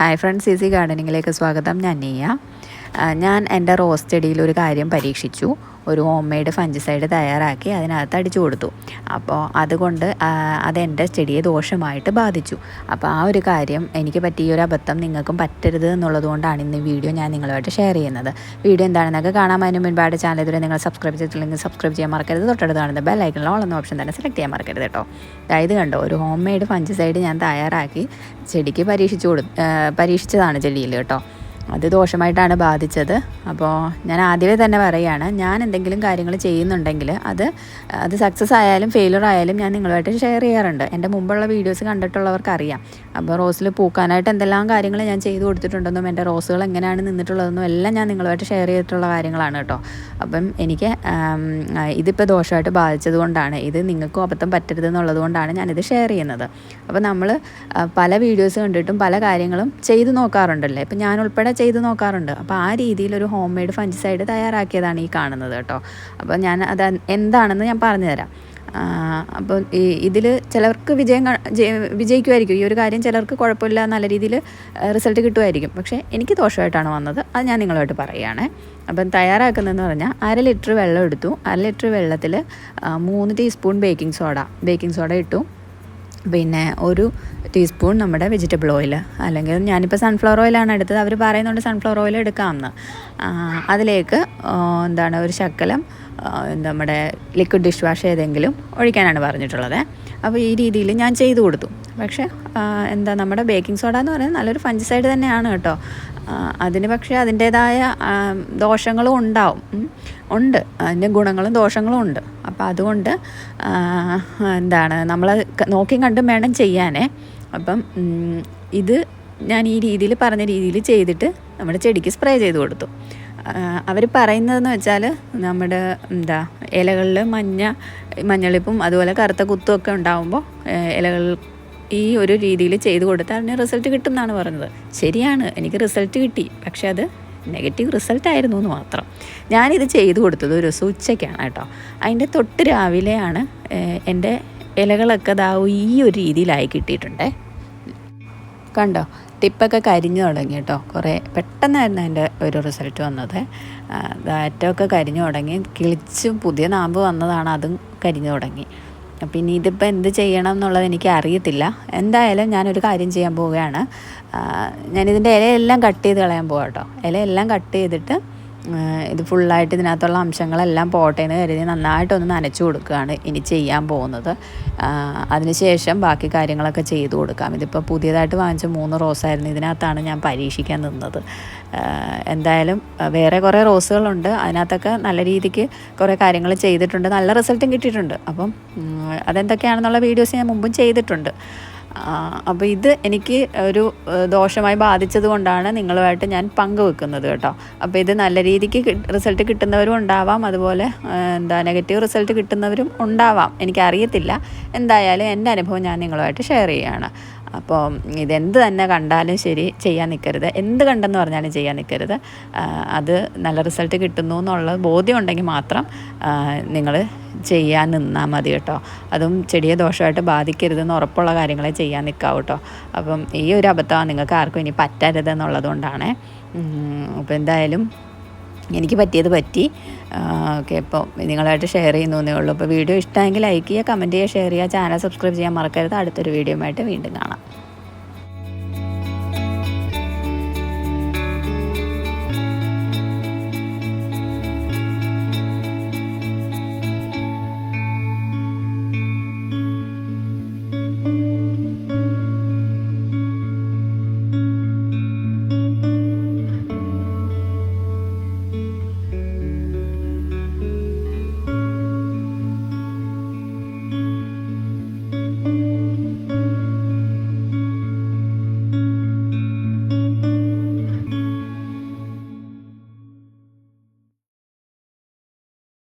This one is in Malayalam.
ഹായ് ഫ്രണ്ട്സ് ഈസി ഗാർഡനിങ്ങിലേക്ക് സ്വാഗതം. ഞാൻ നീയ. ഞാൻ എന്റെ റോസ് ചെടിയിൽ ഒരു കാര്യം പരീക്ഷിച്ചു. ഒരു ഹോം മെയ്ഡ് ഫഞ്ചിസൈഡ് തയ്യാറാക്കി അതിനകത്ത് അടിച്ചു കൊടുത്തു. അപ്പോൾ അതുകൊണ്ട് അത് അതെന്റെ ചെടിയെ ദോഷമായിട്ട് ബാധിച്ചു. അപ്പോൾ ആ ഒരു കാര്യം എനിക്ക് പറ്റിയ ഒരു അബദ്ധം നിങ്ങൾക്കും പറ്റരുത് എന്നുള്ളത് കൊണ്ടാണ് ഇന്ന് വീഡിയോ ഞാൻ നിങ്ങളുമായിട്ട് ഷെയർ ചെയ്യുന്നത്. വീഡിയോ എന്താണെന്നൊക്കെ കാണാൻ അതിന് മുൻപായിട്ട് ചാനൽ ഇതുവരെ നിങ്ങൾ സബ്സ്ക്രൈബ് ചെയ്തിട്ടില്ലെങ്കിൽ സബ്സ്ക്രൈബ് ചെയ്യാൻ മറക്കരുത്. തൊട്ടടുത്ത് കാണുന്ന ബെൽ ഉള്ള ഓപ്ഷൻ തന്നെ സെലക്ട് ചെയ്യാൻ മറക്കരുത് കേട്ടോ. അതായത് കണ്ടോ ഒരു ഹോം മെയ്ഡ് ഫഞ്ചിസൈഡ് ഞാൻ തയ്യാറാക്കി ചെടിക്ക് പരീക്ഷിച്ചു കൊടു പരീക്ഷിച്ചതാണ് ചെടിയിൽ കേട്ടോ. അത് ദോഷമായിട്ടാണ് ബാധിച്ചത്. അപ്പോൾ ഞാൻ ആദ്യമേ തന്നെ പറയുകയാണ് ഞാൻ എന്തെങ്കിലും കാര്യങ്ങൾ ചെയ്യുന്നുണ്ടെങ്കിൽ അത് അത് സക്സസ് ആയാലും ഫെയിലർ ആയാലും ഞാൻ നിങ്ങളുമായിട്ട് ഷെയർ ചെയ്യാറുണ്ട്. എന്റെ മുമ്പുള്ള വീഡിയോസ് കണ്ടിട്ടുള്ളവർക്ക് അറിയാം അപ്പോൾ റോസിൽ പൂക്കാനായിട്ട് എന്തെല്ലാം കാര്യങ്ങൾ ഞാൻ ചെയ്തു കൊടുത്തിട്ടുണ്ടെന്നും എന്റെ റോസുകൾ എങ്ങനെയാണ് നിന്നിട്ടുള്ളതെന്നും എല്ലാം ഞാൻ നിങ്ങളുമായിട്ട് ഷെയർ ചെയ്തിട്ടുള്ള കാര്യങ്ങളാണ് കേട്ടോ. അപ്പം എനിക്ക് ഇതിപ്പോൾ ദോഷമായിട്ട് ബാധിച്ചത് കൊണ്ടാണ് ഇത് നിങ്ങൾക്കും അബദ്ധം പറ്റരുത് എന്നുള്ളത് കൊണ്ടാണ് ഞാനിത് ഷെയർ ചെയ്യുന്നത്. അപ്പോൾ നമ്മൾ പല വീഡിയോസ് കണ്ടിട്ടും പല കാര്യങ്ങളും ചെയ്തു നോക്കാറുണ്ടല്ലേ? ഇപ്പം ഞാൻ ഉൾപ്പെടെ ചെയ്തു നോക്കാറുണ്ട്. അപ്പോൾ ആ രീതിയിലൊരു ഹോം മെയ്ഡ് ഫഞ്ചിസൈഡ് തയ്യാറാക്കിയതാണ് ഈ കാണുന്നത് കേട്ടോ. അപ്പോൾ ഞാൻ അത് എന്താണെന്ന് ഞാൻ പറഞ്ഞുതരാം. അപ്പോൾ ഈ ഇതിൽ ചിലർക്ക് വിജയം വിജയിക്കുമായിരിക്കും. ഈ ഒരു കാര്യം ചിലർക്ക് കുഴപ്പമില്ല നല്ല രീതിയിൽ റിസൾട്ട് കിട്ടുമായിരിക്കും. പക്ഷേ എനിക്ക് ദോഷമായിട്ടാണ് വന്നത്. അത് ഞാൻ നിങ്ങളുമായിട്ട് പറയുകയാണേ. അപ്പം തയ്യാറാക്കുന്നതെന്ന് പറഞ്ഞാൽ അര ലിറ്റർ വെള്ളം എടുത്തു. അര ലിറ്റർ വെള്ളത്തിൽ മൂന്ന് teaspoon baking soda baking soda ഇട്ടു. പിന്നെ ഒരു ടീസ്പൂൺ നമ്മുടെ വെജിറ്റബിൾ ഓയിൽ അല്ലെങ്കിൽ ഞാനിപ്പോൾ സൺഫ്ലവർ ഓയിലാണ് എടുത്തത്. അവർ പറയുന്നുണ്ട് സൺഫ്ലവർ ഓയിൽ എടുക്കാമെന്ന്. അതിലേക്ക് എന്താണ് ഒരു ശക്കലം നമ്മുടെ ലിക്വിഡ് ഡിഷ് വാഷ് ഏതെങ്കിലും ഒഴിക്കാനാണ് പറഞ്ഞിട്ടുള്ളത്. അപ്പോൾ ഈ രീതിയിൽ ഞാൻ ചെയ്തു കൊടുത്തു. പക്ഷേ എന്താ നമ്മുടെ ബേക്കിംഗ് സോഡ എന്ന് പറയുന്നത് നല്ലൊരു ഫഞ്ചിസൈഡ് തന്നെയാണ് കേട്ടോ. അതിന് പക്ഷേ അതിന്റേതായ ദോഷങ്ങളും ഉണ്ടാവും. ഉണ്ട്. അതിന്റെ ഗുണങ്ങളും ദോഷങ്ങളും ഉണ്ട്. അപ്പോൾ അതുകൊണ്ട് എന്താണ് നമ്മൾ നോക്കി കണ്ടും വേണം ചെയ്യാനേ. അപ്പം ഇത് ഞാൻ ഈ രീതിയിൽ പറഞ്ഞ രീതിയിൽ ചെയ്തിട്ട് നമ്മുടെ ചെടിക്ക് സ്പ്രേ ചെയ്ത് കൊടുത്തു. അവർ പറയുന്നതെന്ന് വെച്ചാൽ നമ്മുടെ എന്താ ഇലകളിൽ മഞ്ഞ മഞ്ഞളിപ്പും അതുപോലെ കറുത്ത കുത്തും ഒക്കെ ഉണ്ടാകുമ്പോൾ ഇലകൾ ഈ ഒരു രീതിയിൽ ചെയ്ത് കൊടുത്താൽ അതിന് റിസൾട്ട് കിട്ടും എന്നാണ് പറഞ്ഞത്. ശരിയാണ് എനിക്ക് റിസൾട്ട് കിട്ടി. പക്ഷെ അത് നെഗറ്റീവ് റിസൾട്ട് ആയിരുന്നു എന്ന് മാത്രം. ഞാനിത് ചെയ്തു കൊടുത്തത് ഒരു ദിവസം ഉച്ചയ്ക്കാണ് കേട്ടോ. അതിന്റെ തൊട്ട് രാവിലെയാണ് എന്റെ ഇലകളൊക്കെ ദാ ഈ ഒരു രീതിയിലായി കിട്ടിയിട്ടുണ്ട്. കണ്ടോ? ടിപ്പൊക്കെ കരിഞ്ഞു തുടങ്ങി കേട്ടോ. കുറേ പെട്ടെന്നായിരുന്നു അതിന്റെ ഒരു റിസൾട്ട് വന്നത്. ദാറ്റമൊക്കെ കരിഞ്ഞു തുടങ്ങി. കിളിച്ചും പുതിയ നാമ്പ് വന്നതാണ് അതും കരിഞ്ഞു തുടങ്ങി. പിന്നെ ഇതിപ്പോൾ എന്ത് ചെയ്യണം എന്നുള്ളത് എനിക്ക് അറിയത്തില്ല. എന്തായാലും ഞാനൊരു കാര്യം ചെയ്യാൻ പോവുകയാണ്. ഞാനിതിന്റെ ഇലയെല്ലാം കട്ട് ചെയ്ത് കളയാൻ പോവാം കേട്ടോ ഇലയെല്ലാം കട്ട് ചെയ്തിട്ട് ഇത് ഫുള്ളായിട്ട് ഇതിനകത്തുള്ള അംശങ്ങളെല്ലാം പോട്ടെ എന്ന് കരുതി നന്നായിട്ടൊന്ന് നനച്ചു കൊടുക്കുകയാണ് ഇനി ചെയ്യാൻ പോകുന്നത്. അതിനുശേഷം ബാക്കി കാര്യങ്ങളൊക്കെ ചെയ്തു കൊടുക്കാം. ഇതിപ്പോൾ പുതിയതായിട്ട് വാങ്ങിച്ച മൂന്ന് റോസായിരുന്നു ഇതിനകത്താണ് ഞാൻ പരീക്ഷിക്കാൻ നിന്നത്. എന്തായാലും വേറെ കുറേ റോസുകളുണ്ട് അതിനകത്തൊക്കെ നല്ല രീതിക്ക് കുറേ കാര്യങ്ങൾ ചെയ്തിട്ടുണ്ട്. നല്ല റിസൾട്ടും കിട്ടിയിട്ടുണ്ട്. അപ്പം അതെന്തൊക്കെയാണെന്നുള്ള വീഡിയോസ് ഞാൻ മുമ്പും ചെയ്തിട്ടുണ്ട്. അപ്പോൾ ഇത് എനിക്ക് ഒരു ദോഷമായി ബാധിച്ചത് കൊണ്ടാണ് നിങ്ങളുമായിട്ട് ഞാൻ പങ്കുവെക്കുന്നത് കേട്ടോ. അപ്പോൾ ഇത് നല്ല രീതിക്ക് റിസൾട്ട് കിട്ടുന്നവരും ഉണ്ടാവാം. അതുപോലെ എന്താ നെഗറ്റീവ് റിസൾട്ട് കിട്ടുന്നവരും ഉണ്ടാവാം. എനിക്കറിയത്തില്ല. എന്തായാലും എന്റെ അനുഭവം ഞാൻ നിങ്ങളുമായിട്ട് ഷെയർ ചെയ്യുകയാണ് അപ്പോൾ ഇതെന്ത് തന്നെ കണ്ടാലും ശരി ചെയ്യാൻ നിൽക്കരുത് എന്ത് കണ്ടെന്ന് പറഞ്ഞാലും ചെയ്യാൻ നിൽക്കരുത് അത് നല്ല റിസൾട്ട് കിട്ടുന്നു എന്നുള്ള ബോധ്യം ഉണ്ടെങ്കിൽ മാത്രം നിങ്ങൾ ചെയ്യാൻ നിന്നാൽ മതി കേട്ടോ. അതും ചെടിയെ ദോഷമായിട്ട് ബാധിക്കരുതെന്ന് ഉറപ്പുള്ള കാര്യങ്ങളെ ചെയ്യാൻ നിൽക്കാവൂ കേട്ടോ. അപ്പം ഈ ഒരു അബദ്ധമാണ് നിങ്ങൾക്ക് ആർക്കും ഇനി പറ്റരുതെന്നുള്ളതുകൊണ്ടാണ് അപ്പോൾ എന്തായാലും എനിക്ക് പറ്റിയത് പറ്റി. ഓക്കെ ഇപ്പോൾ നിങ്ങളായിട്ട് ഷെയർ ചെയ്യുന്നേ ഉള്ളൂ. അപ്പോൾ വീഡിയോ ഇഷ്ടമെങ്കിൽ ലൈക്ക് ചെയ്യുക കമന്റ് ചെയ്യുക ഷെയർ ചെയ്യുക ചാനൽ സബ്സ്ക്രൈബ് ചെയ്യാൻ മറക്കരുത്. അടുത്തൊരു വീഡിയോ ആയിട്ട് വീണ്ടും കാണാം.